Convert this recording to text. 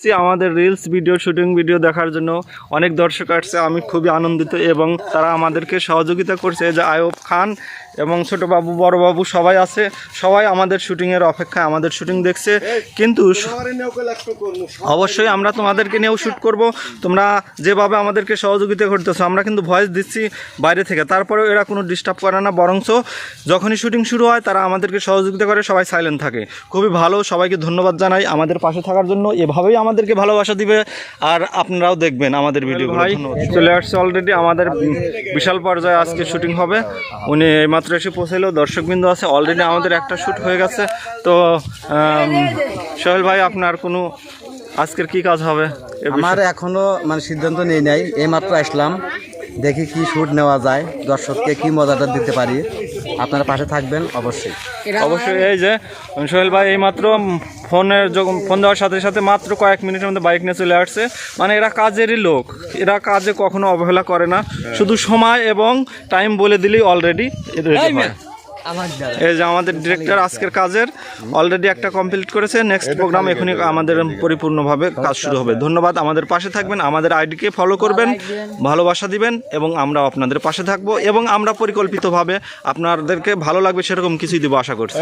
জি, আমাদের reels video shooting video দেখার জন্য অনেক দর্শক আসছে আমি খুবই আনন্দিত এবং তারা আমাদেরকে সহযোগিতা করছে। যে আয়ব খান এবং ছোট বাবু বড় বাবু সবাই আছে সবাই আমাদের শুটিংয়ের অপেক্ষায় আমাদের শুটিং দেখছে। কিন্তু অবশ্যই আমরা তোমাদেরকে নিয়েও শ্যুট করব। তোমরা যেভাবে আমাদেরকে সহযোগিতা করতেছো আমরা কিন্তু ভয়েস দিচ্ছি বাইরে থেকে। তারপরেও এরা কোনো ডিস্টার্ব করে না বরঞ্চ যখনই শুটিং শুরু হয় তারা আমাদেরকে সহযোগিতা করে সবাই সাইলেন্ট থাকে। খুবই ভালো সবাইকে ধন্যবাদ জানাই। আমাদের পাশে থাকার জন্য এভাবেই আমাদেরকে ভালোবাসা দিবে আর আপনারাও দেখবেন আমাদের ভিডিও ভাই চলে আসছে অলরেডি আমাদের বিশাল পর্যায়ে আজকে শুটিং হবে। উনি এইমাত্র এসে পৌঁছাইলেও দর্শকবৃন্দ আছে অলরেডি আমাদের একটা শ্যুট হয়ে গেছে। তো সোহেল ভাই আপনার কোনো আজকের কি কাজ হবে আমার এখনও মানে সিদ্ধান্ত নেই নাই এইমাত্র আসলাম দেখি কি শ্যুট নেওয়া যায় দর্শককে কি মজাটা দিতে পারি। আপনারা পাশে থাকবেন অবশ্যই। অবশ্যই এই যে সোহেল ভাই এইমাত্র ফোনের যখন ফোন দেওয়ার সাথে সাথে মাত্র কয়েক মিনিটের মধ্যে বাইক নিয়ে চলে আসছে। মানে এরা কাজেরই লোক। এরা কাজে কখনো অবহেলা করে না। শুধু সময় এবং টাইম বলে দিলেই অলরেডি এই যে আমাদের ডিরেক্টর আজকের কাজের অলরেডি একটা কমপ্লিট করেছে। নেক্সট প্রোগ্রাম এখনই আমাদের পরিপূর্ণভাবে কাজ শুরু হবে। ধন্যবাদ। আমাদের পাশে থাকবেন আমাদের আইডিকে ফলো করবেন ভালোবাসা দিবেন এবং আমরা আপনাদের পাশে থাকব এবং আমরা পরিকল্পিতভাবে আপনাদেরকে ভালো লাগবে সেরকম কিছুই দেবো আশা করছি।